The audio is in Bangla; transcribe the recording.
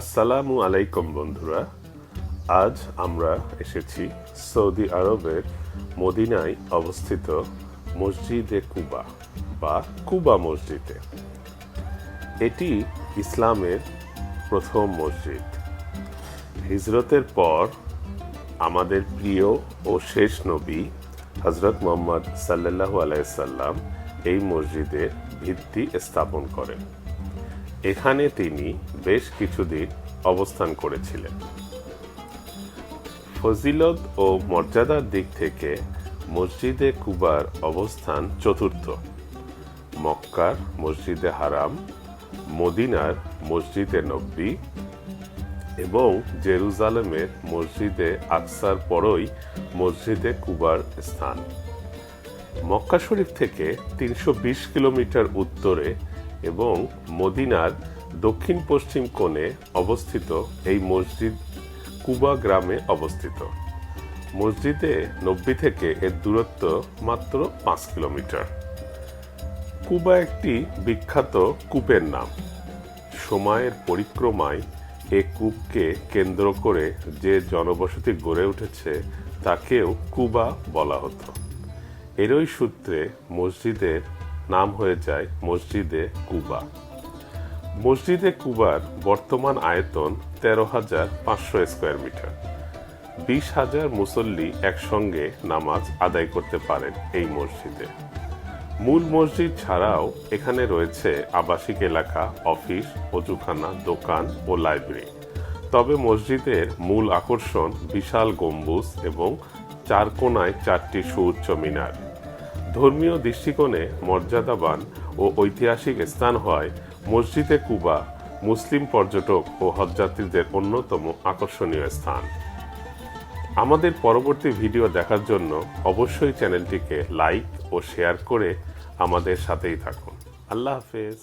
আসসালামু আলাইকুম, বন্ধুরা। আজ আমরা এসেছি সৌদি আরবের মদিনায় অবস্থিত মসজিদে কুবা বা কুবা মসজিদে। এটি ইসলামের প্রথম মসজিদ। হিজরতের পর আমাদের প্রিয় ও শেষ নবী হজরত মোহাম্মদ সাল্লাল্লাহু আলাইসাল্লাম এই মসজিদের ভিত্তি স্থাপন করেন। এখানে তিনি বেশ কিছুদিন অবস্থান করেছিলেন। ফজিলত ও মর্যাদার দিক থেকে মসজিদে কুবার অবস্থান চতুর্থ। মক্কার মসজিদে হারাম, মদিনার মসজিদে নব্বী এবং জেরুজালেমের মসজিদে আকসার পরই মসজিদে কুবার স্থান। মক্কা শরীফ থেকে তিনশো বিশ কিলোমিটার উত্তরে এবং মদিনার দক্ষিণ পশ্চিম কোণে অবস্থিত এই মসজিদ কুবা গ্রামে অবস্থিত। মসজিদে নব্বই থেকে এর দূরত্ব মাত্র পাঁচ কিলোমিটার। কুবা একটি বিখ্যাত কূপের নাম। সময়ের পরিক্রমায় এ কূপকে কেন্দ্র করে যে জনবসতি গড়ে উঠেছে, তাকেও কুবা বলা হতো। এরই সূত্রে মসজিদের নাম হয়ে যায় মসজিদে কুবা। মসজিদে কুবার বর্তমান আয়তন তেরো হাজার পাঁচশো স্কোয়ার মিটার। বিশ হাজার মুসল্লি একসঙ্গে নামাজ আদায় করতে পারেন এই মসজিদে। মূল মসজিদ ছাড়াও এখানে রয়েছে আবাসিক এলাকা, অফিস, অজুখানা, দোকান ও লাইব্রেরি। তবে মসজিদের মূল আকর্ষণ বিশাল গম্বুজ এবং চার কোনায় চারটি সুউচ্চ মিনার। ধর্মীয় দৃষ্টিকোণে মর্যাদাবান ও ঐতিহাসিক স্থান হয় মসজিদে কুবা, মুসলিম পর্যটক ও হজযাত্রীদের অন্যতম আকর্ষণীয় স্থান। আমাদের পরবর্তী ভিডিও দেখার জন্য অবশ্যই চ্যানেলটিকে লাইক ও শেয়ার করে আমাদের সাথেই থাকুন। আল্লাহ হাফেজ।